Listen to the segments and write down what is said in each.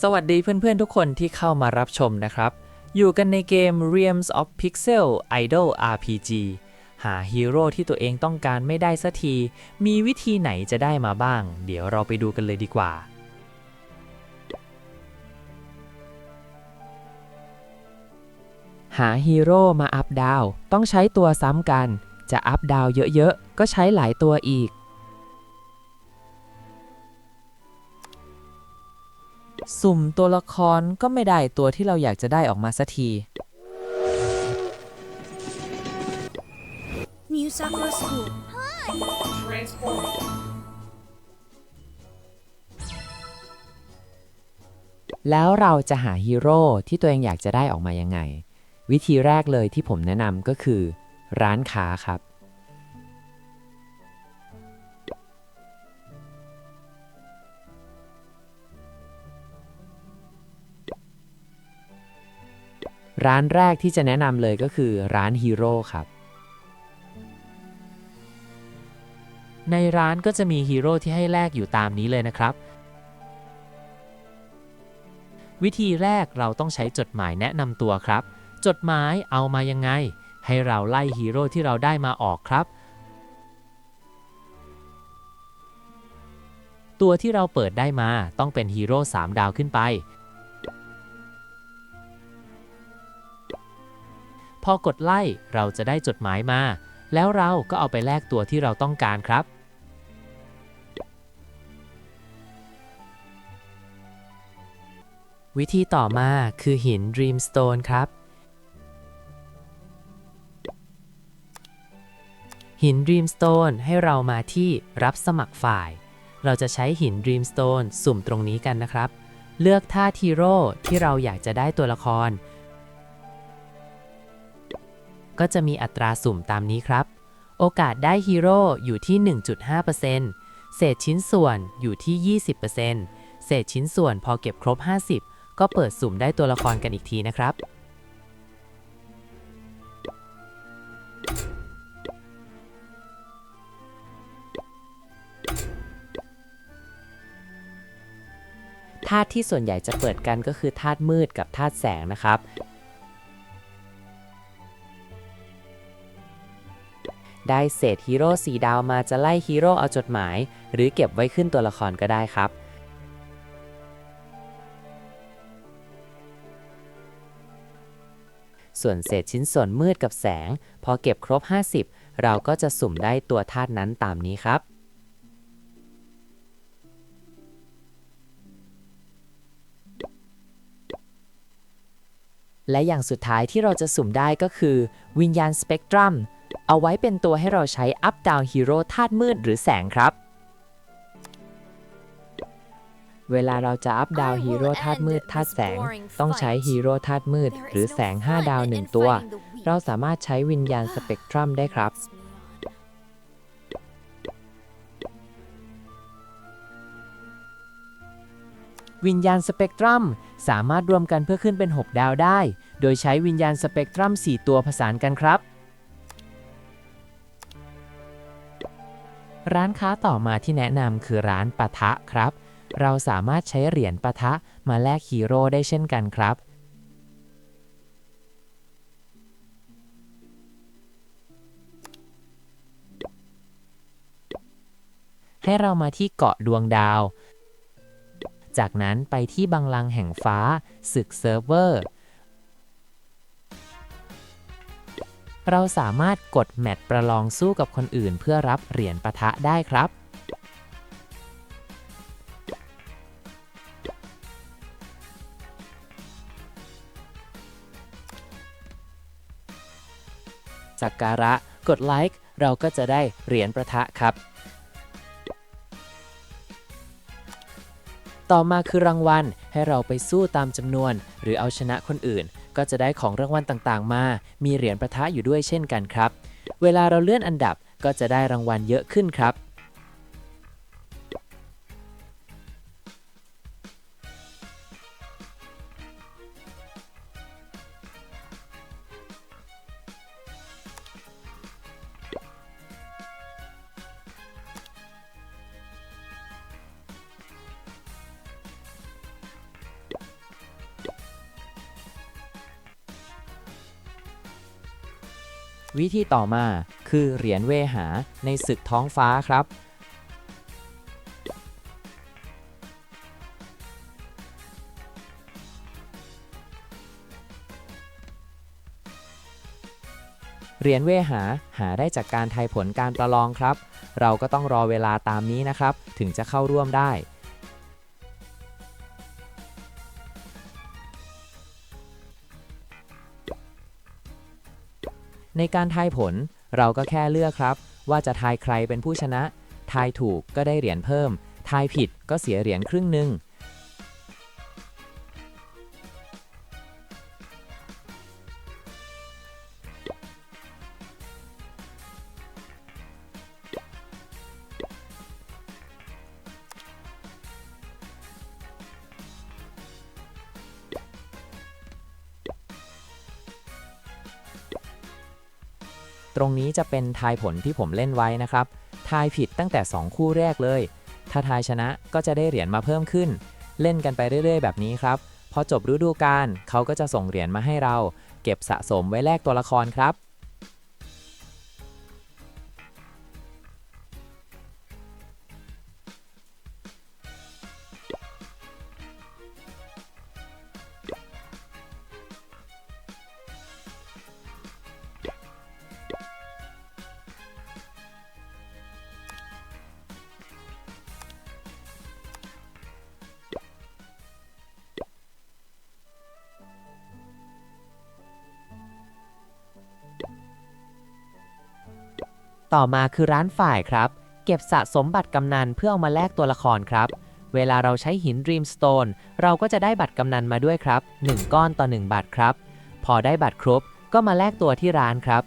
สวัสดีเพื่อนๆทุกคนที่เข้ามารับชมนะครับ อยู่กันในเกม Realms of Pixel Idol RPG หาฮีโร่ที่ตัวเองต้องการไม่ได้สักที มีวิธีไหนจะได้มาบ้าง เดี๋ยวเราไปดูกันเลยดีกว่า หาฮีโร่มาอัพดาว ต้องใช้ตัวซ้ำกัน จะอัพดาวเยอะๆ ก็ใช้หลายตัวอีก สุ่มตัวละครก็ไม่ได้ตัวที่เราอยากจะได้ออกมาสักที New Sakura School. แล้วเราจะหาฮีโร่ที่ตัวเองอยากจะได้ออกมายังไง วิธีแรกเลยที่ผมแนะนำก็คือ ร้านค้าครับ ร้านแรกที่จะแนะนำเลยก็คือร้านฮีโร่ครับ ในร้านก็จะมีฮีโร่ที่ให้แลกอยู่ตามนี้เลยนะครับ วิธีแรกเราต้องใช้จดหมายแนะนำตัวครับ จดหมายเอามายังไง ให้เราไล่ฮีโร่ที่เราได้มาออกครับ ตัวที่เราเปิดได้มาต้องเป็นฮีโร่3ดาวขึ้นไป พอกดไล่เราจะได้จดหมายมา แล้วเราก็เอาไปแลกตัวที่เราต้องการครับ วิธีต่อมาคือหิน Dreamstone ครับ หิน Dreamstone ให้เรามาที่รับสมัครฝ่าย เราจะใช้หิน Dreamstone สุ่มตรงนี้กันนะครับ เลือกท่าทีโร่ที่เราอยากจะได้ตัวละคร ก็จะมีอัตราสุ่มตามนี้ครับ โอกาสได้ฮีโร่อยู่ที่ 1.5%เศษชิ้นส่วนอยู่ที่ 20%เศษชิ้นส่วนพอเก็บครบ 50 ก็เปิดสุ่มได้ตัวละครกันอีกทีนะครับ ธาตุที่ส่วนใหญ่จะเปิดกันก็คือธาตุมืดกับธาตุแสงนะครับ ได้เศษฮีโร่สีดาวมาจะไล่ฮีโร่เอาจดหมาย หรือเก็บไว้ขึ้นตัวละครก็ได้ครับ ส่วนเศษชิ้นส่วนมืดกับแสง พอเก็บครบ 50 เราก็จะสุ่มได้ตัวธาตุนั้นตามนี้ครับและอย่างสุดท้ายที่เราจะสุ่มได้ก็คือ วิญญาณสเปกตรัม เอาไว้เป็นตัวให้เราใช้อัพดาวฮีโร่ธาตุมืดหรือแสงครับ เวลาเราจะอัพดาวฮีโร่ธาตุมืดธาตุแสง ต้องใช้ฮีโร่ธาตุมืด หรือแสง 5 ดาว 1 ตัว เราสามารถใช้วิญญาณสเปกตรัมได้ครับ วิญญาณสเปกตรัมสามารถรวมกันเพื่อขึ้นเป็น 6 ดาวได้ โดยใช้วิญญาณสเปกตรัม 4 ตัวผสานกันครับ ร้านค้าต่อมาที่แนะนำคือร้านปะทะครับ เราสามารถใช้เหรียญปะทะมาแลกฮีโร่ได้เช่นกันครับ ให้เรามาที่เกาะดวงดาว จากนั้นไปที่บังลังแห่งฟ้าศึกเซิร์ฟเวอร์ เราสามารถกดแมตช์ประลองสู้กับคนอื่น เพื่อรับเหรียญปะทะได้ครับ สักการะกดไลค์เราก็จะได้เหรียญประทะครับ ต่อมาคือรางวัลให้เราไปสู้ตามจำนวน หรือเอาชนะคนอื่น ก็จะได้ของรางวัลต่างๆ มา มีเหรียญประทะอยู่ด้วยเช่นกันครับ เวลาเราเลื่อนอันดับก็จะได้รางวัลเยอะขึ้นครับ วิธีต่อมาคือเหรียญเวหาในศึกท้องฟ้าครับ เหรียญเวหาหาได้จากการทายผลการประลองครับ เราก็ต้องรอเวลาตามนี้นะครับ ถึงจะเข้าร่วมได้ ในการทายผลเราก็แค่เลือกครับ ว่าจะทายใครเป็นผู้ชนะ ทายถูกก็ได้เหรียญเพิ่ม ทายผิดก็เสียเหรียญครึ่งหนึ่ง ตรงนี้จะเป็นทายผลที่ผมเล่นไว้นะครับ ทายผิดตั้งแต่ 2 คู่แรกเลย ถ้าทายชนะก็จะได้เหรียญมาเพิ่มขึ้น เล่นกันไปเรื่อย ๆ แบบนี้ครับ พอจบฤดูกาลเขาก็จะส่งเหรียญมาให้เรา เก็บสะสมไว้แลกตัวละครครับ ต่อมาคือร้านฝ่ายครับ เก็บสะสมบัตรกำนันเพื่อเอามาแลกตัวละครครับ เวลาเราใช้หิน Dreamstone เราก็จะได้บัตรกำนันมาด้วยครับ 1 ก้อนต่อ 1บัตรครับ พอได้บัตรครบก็มาแลกตัวที่ร้านครับ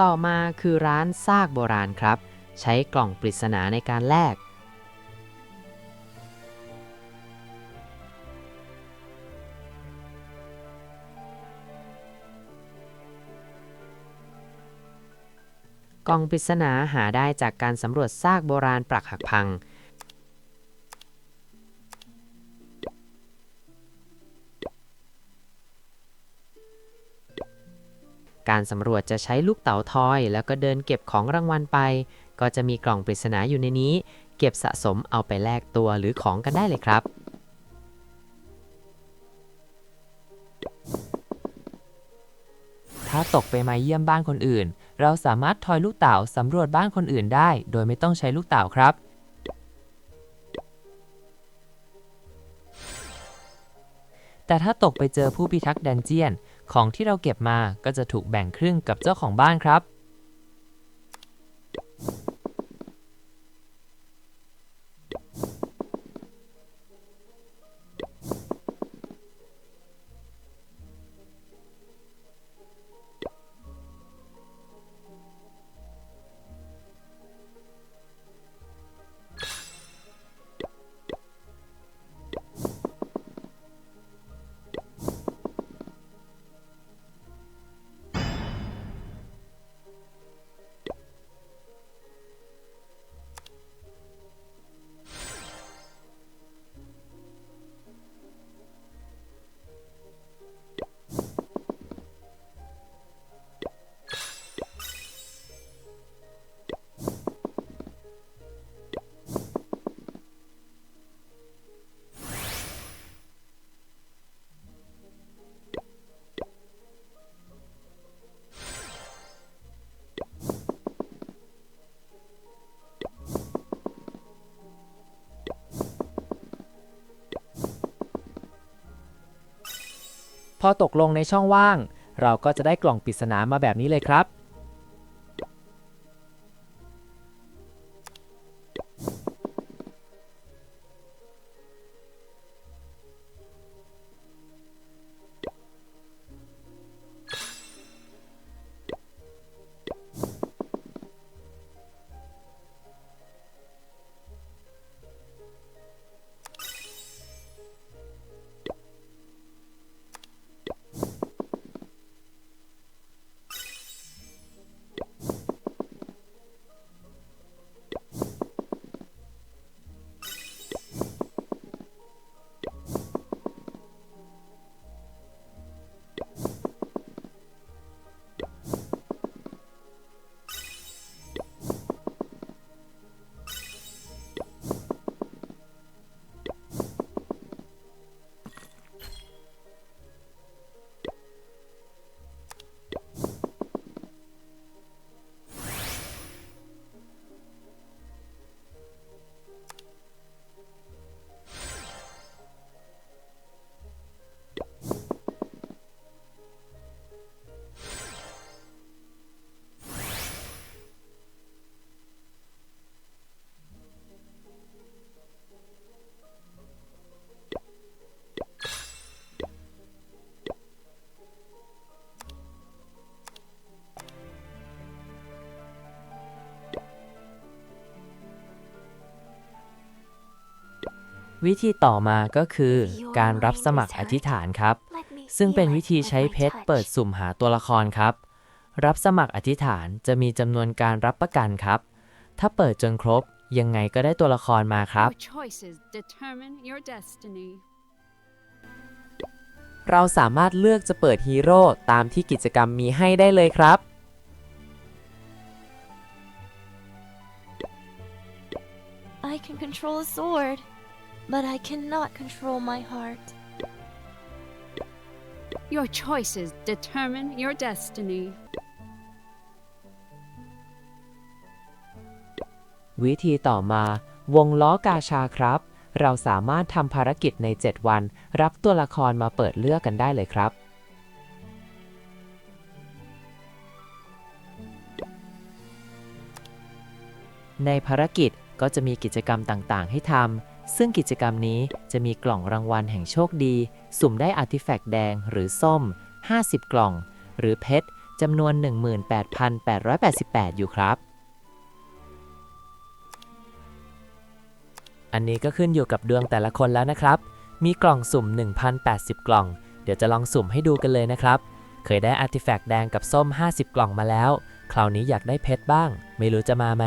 ต่อมาคือร้านซากโบราณครับ ใช้กล่องปริศนาในการแลกกล่องปริศนาหาได้จากการสำรวจซากโบราณปรักหักพัง การสำรวจจะใช้ลูกเต๋าทอย แล้วก็เดินเก็บของรางวัลไป ก็จะมีกล่องปริศนาอยู่ในนี้ เก็บสะสมเอาไปแลกตัวหรือของกันได้เลยครับ ถ้าตกไปมาเยี่ยมบ้านคนอื่น เราสามารถทอยลูกเต๋าสำรวจบ้านคนอื่นได้ โดยไม่ต้องใช้ลูกเต๋าครับแต่ถ้าตกไปเจอผู้พิทักษ์ดันเจียน ของที่เราเก็บมาก็จะถูกแบ่งครึ่งกับเจ้าของบ้านครับ อตกลงในช่องว่าง เราก็จะได้กล่องปริศนามาแบบนี้เลยครับ วิธีต่อมาก็คือ การรับสมัครอธิษฐานครับ ซึ่งเป็นวิธีใช้เพชรเปิดสุ่มหาตัวละครครับ รับสมัครอธิษฐานจะมีจำนวนการรับประกันครับ ถ้าเปิดจนครบยังไงก็ได้ตัวละครมาครับ เราสามารถเลือกจะเปิดฮีโร่ตามที่กิจกรรมมีให้ได้เลยครับ I can control a sword, but I cannot control my heart. Your choices determine your destiny. วิธีต่อมา วงล้อกาชาครับ เราสามารถทำภารกิจใน 7 วัน รับตัวละครมาเปิดเลือกกันได้เลยครับ ในภารกิจก็จะมีกิจกรรมต่างๆ ให้ทำ ซึ่งกิจกรรมนี้จะมีกล่องรางวัลแห่งโชคดี สุ่มได้อาร์ติแฟกต์แดงหรือส้ม 50 กล่อง หรือเพชรจำนวน 18,888 อยู่ครับ อันนี้ก็ขึ้นอยู่กับดวงแต่ละคนแล้วนะครับ มีกล่องสุ่ม 1,080 กล่อง เดี๋ยวจะลองสุ่มให้ดูกันเลยนะครับ เคยได้อาร์ติแฟกต์แดงกับส้ม 50 กล่องมาแล้ว คราวนี้อยากได้เพชรบ้าง ไม่รู้จะมาไหม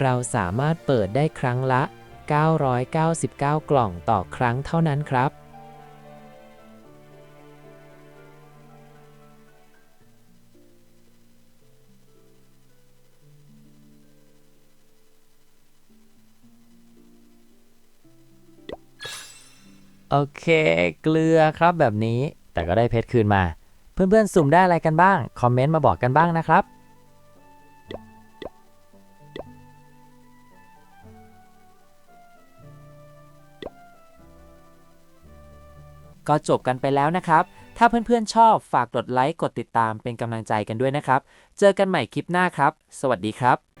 เราสามารถเปิดได้ครั้งละ 999 กล่องต่อครั้งเท่านั้นครับ โอเค เกลือครับแบบนี้ แต่ก็ได้เพชรคืนมา เพื่อนๆ สุ่มได้อะไรกันบ้าง คอมเมนต์มาบอกกันบ้างนะครับ ก็จบกันไปแล้วนะครับ ถ้าเพื่อนๆชอบฝากกดไลค์กดติดตามเป็นกำลังใจกันด้วยนะครับ เจอกันใหม่คลิปหน้าครับ สวัสดีครับ